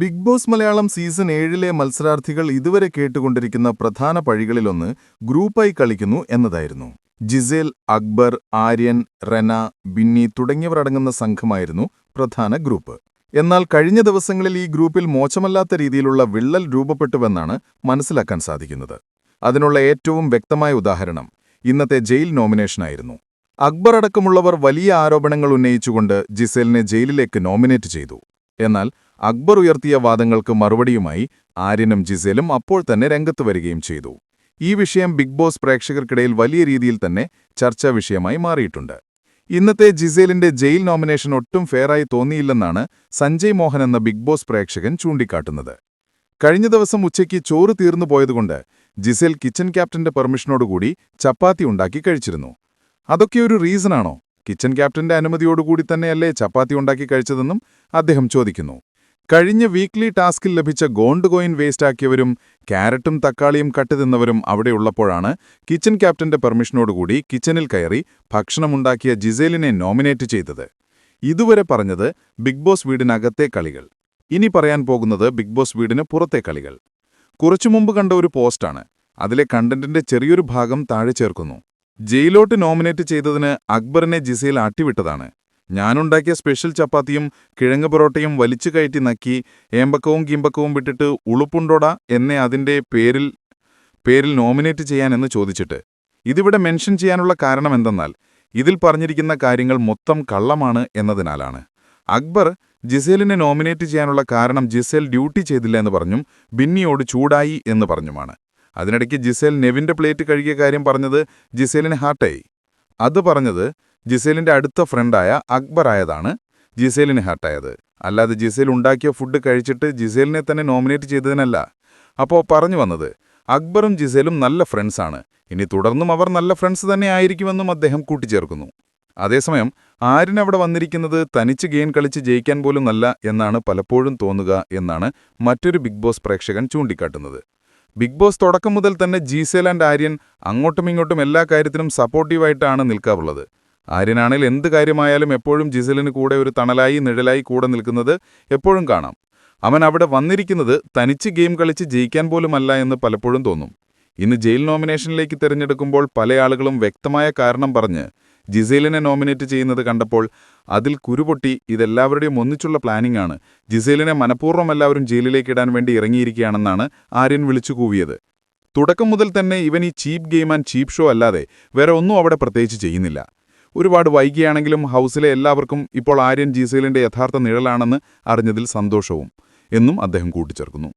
Big boss Malayalam season ഏഴിലെ മത്സരാർത്ഥികൾ ഇതുവരെ കേട്ടുകൊണ്ടിരിക്കുന്ന പ്രധാന പഴികളിലൊന്ന് ഗ്രൂപ്പായി കളിക്കുന്നു എന്നതായിരുന്നു. ജിസേൽ അക്ബർ ആര്യൻ റെന ബിന്നി തുടങ്ങിയവരടങ്ങുന്ന സംഘമായിരുന്നു പ്രധാന ഗ്രൂപ്പ്. എന്നാൽ കഴിഞ്ഞ ദിവസങ്ങളിൽ ഈ ഗ്രൂപ്പിൽ മോശമല്ലാത്ത രീതിയിലുള്ള വിള്ളൽ രൂപപ്പെട്ടുവെന്നാണ് മനസ്സിലാക്കാൻ സാധിക്കുന്നത്. അതിനുള്ള ഏറ്റവും വ്യക്തമായ ഉദാഹരണം ഇന്നത്തെ ജയിൽ നോമിനേഷനായിരുന്നു. അക്ബർ അടക്കമുള്ളവർ വലിയ ആരോപണങ്ങൾ ഉന്നയിച്ചുകൊണ്ട് ജിസേലിനെ ജയിലിലേക്ക് നോമിനേറ്റ് ചെയ്തു. എന്നാൽ അക്ബർ ഉയർത്തിയ വാദങ്ങൾക്ക് മറുപടിയുമായി ആര്യനും ജിസേലും അപ്പോൾ തന്നെ രംഗത്ത് വരികയും ചെയ്തു. ഈ വിഷയം ബിഗ് ബോസ് പ്രേക്ഷകർക്കിടയിൽ വലിയ രീതിയിൽ തന്നെ ചർച്ചാ വിഷയമായി മാറിയിട്ടുണ്ട്. ഇന്നത്തെ ജിസേലിന്റെ ജയിൽ നോമിനേഷൻ ഒട്ടും ഫെയറായി തോന്നിയില്ലെന്നാണ് സഞ്ജയ് മോഹൻ എന്ന ബിഗ് ബോസ് പ്രേക്ഷകൻ ചൂണ്ടിക്കാട്ടുന്നത്. കഴിഞ്ഞ ദിവസം ഉച്ചയ്ക്ക് ചോറ് തീർന്നു പോയതുകൊണ്ട് ജിസേൽ കിച്ചൺ ക്യാപ്റ്റന്റെ പെർമിഷനോടുകൂടി ചപ്പാത്തി ഉണ്ടാക്കി കഴിച്ചിരുന്നു. അതൊക്കെ ഒരു റീസണാണോ? കിച്ചൺ ക്യാപ്റ്റന്റെ അനുമതിയോടുകൂടി തന്നെയല്ലേ ചപ്പാത്തി ഉണ്ടാക്കി കഴിച്ചതെന്നും അദ്ദേഹം ചോദിക്കുന്നു. കഴിഞ്ഞ വീക്ക്ലി ടാസ്കിൽ ലഭിച്ച ഗോണ്ട് കോയിൻ വേസ്റ്റാക്കിയവരും ക്യാരറ്റും തക്കാളിയും കട്ട് തിന്നവരും അവിടെയുള്ളപ്പോഴാണ് കിച്ചൺ ക്യാപ്റ്റന്റെ പെർമിഷനോടുകൂടി കിച്ചണിൽ കയറി ഭക്ഷണമുണ്ടാക്കിയ ജിസേലിനെ നോമിനേറ്റ് ചെയ്തത്. ഇതുവരെ പറഞ്ഞത് ബിഗ് ബോസ് വീടിനകത്തെ കളികൾ. ഇനി പറയാൻ പോകുന്നത് ബിഗ് ബോസ് വീടിന് പുറത്തെ കളികൾ. കുറച്ചു മുമ്പ് കണ്ട ഒരു പോസ്റ്റാണ് അതിലെ കണ്ടന്റിന്റെ ചെറിയൊരു ഭാഗം താഴെ ചേർക്കുന്നു. ജയിലോട്ട് നോമിനേറ്റ് ചെയ്തതിന് അക്ബറിനെ ജിസയിൽ ആട്ടിവിട്ടതാണ്. ഞാനുണ്ടാക്കിയ സ്പെഷ്യൽ ചപ്പാത്തിയും കിഴങ്ങ് പൊറോട്ടയും വലിച്ചു കയറ്റി നക്കി ഏമ്പക്കവും കിമ്പക്കവും വിട്ടിട്ട് ഉളുപ്പുണ്ടോട എന്നെ അതിന്റെ പേരിൽ പേരിൽ നോമിനേറ്റ് ചെയ്യാനെന്ന് ചോദിച്ചിട്ട്. ഇതിവിടെ മെൻഷൻ ചെയ്യാനുള്ള കാരണം എന്തെന്നാൽ ഇതിൽ പറഞ്ഞിരിക്കുന്ന കാര്യങ്ങൾ മൊത്തം കള്ളമാണ് എന്നതിനാലാണ്. അക്ബർ ജിസേലിനെ നോമിനേറ്റ് ചെയ്യാനുള്ള കാരണം ജിസേൽ ഡ്യൂട്ടി ചെയ്തില്ല എന്ന് പറഞ്ഞും ബിന്നിയോട് ചൂടായി എന്ന് പറഞ്ഞുമാണ്. അതിനിടയ്ക്ക് ജിസേൽ നെവിന്റെ പ്ലേറ്റ് കഴുകിയ കാര്യം പറഞ്ഞത് ജിസേലിന് ഹാർട്ടായി. അത് പറഞ്ഞത് ജിസേലിന്റെ അടുത്ത ഫ്രണ്ടായ അക്ബറായതാണ് ജിസേലിന് ഹാർട്ടായത്. അല്ലാതെ ജിസേൽ ഉണ്ടാക്കിയ ഫുഡ് കഴിച്ചിട്ട് ജിസേലിനെ തന്നെ നോമിനേറ്റ് ചെയ്തതിനല്ല. അപ്പോൾ പറഞ്ഞു വന്നത് അക്ബറും ജിസേലും നല്ല ഫ്രണ്ട്സാണ് ഇനി തുടർന്നും അവർ നല്ല ഫ്രണ്ട്സ് തന്നെ ആയിരിക്കുമെന്നും അദ്ദേഹം കൂട്ടിച്ചേർക്കുന്നു. അതേസമയം ആരിനവിടെ വന്നിരിക്കുന്നത് തനിച്ച് ഗെയിം കളിച്ച് ജയിക്കാൻ പോലും നല്ല എന്നാണ് പലപ്പോഴും തോന്നുക എന്നാണ് മറ്റൊരു ബിഗ് ബോസ് പ്രേക്ഷകൻ ചൂണ്ടിക്കാട്ടുന്നത്. ബിഗ് ബോസ് തുടക്കം മുതൽ തന്നെ ജീസേൽ ആൻഡ് ആര്യൻ അങ്ങോട്ടും ഇങ്ങോട്ടും എല്ലാ കാര്യത്തിനും സപ്പോർട്ടീവായിട്ടാണ് നിൽക്കാറുള്ളത്. ആര്യനാണെങ്കിൽ എന്ത് കാര്യമായാലും എപ്പോഴും ജിസലിന് കൂടെ ഒരു തണലായി നിഴലായി കൂടെ നിൽക്കുന്നത് എപ്പോഴും കാണാം. അവൻ അവിടെ വന്നിരിക്കുന്നത് തനിച്ച് ഗെയിം കളിച്ച് ജയിക്കാൻ പോലുമല്ല എന്ന് പലപ്പോഴും തോന്നും. ഇന്ന് ജയിൽ നോമിനേഷനിലേക്ക് തിരഞ്ഞെടുക്കുമ്പോൾ പല ആളുകളും വ്യക്തമായ കാരണം പറഞ്ഞ് ജിസേലിനെ നോമിനേറ്റ് ചെയ്യുന്നത് കണ്ടപ്പോൾ അതിൽ കുരുപൊട്ടി ഇതെല്ലാവരുടെയും ഒന്നിച്ചുള്ള പ്ലാനിംഗ് ആണ്. ജിസേലിനെ മനഃപൂർവം എല്ലാവരും ജയിലിലേക്ക് ഇടാൻ വേണ്ടി ഇറങ്ങിയിരിക്കുകയാണെന്നാണ് ആര്യൻ വിളിച്ചു കൂവിയത് തുടക്കം മുതൽ തന്നെ ഇവൻ ഈ cheap game and cheap show അല്ലാതെ വേറെ ഒന്നും അവിടെ പ്രത്യേകിച്ച് ചെയ്യുന്നില്ല. ഒരുപാട് വൈകിയാണെങ്കിലും ഹൗസിലെ എല്ലാവർക്കും ഇപ്പോൾ ആര്യൻ ജിസേലിന്റെ യഥാർത്ഥ നിഴലാണെന്ന് അറിഞ്ഞതിൽ സന്തോഷവും എന്നും അദ്ദേഹം കൂട്ടിച്ചേർക്കുന്നു.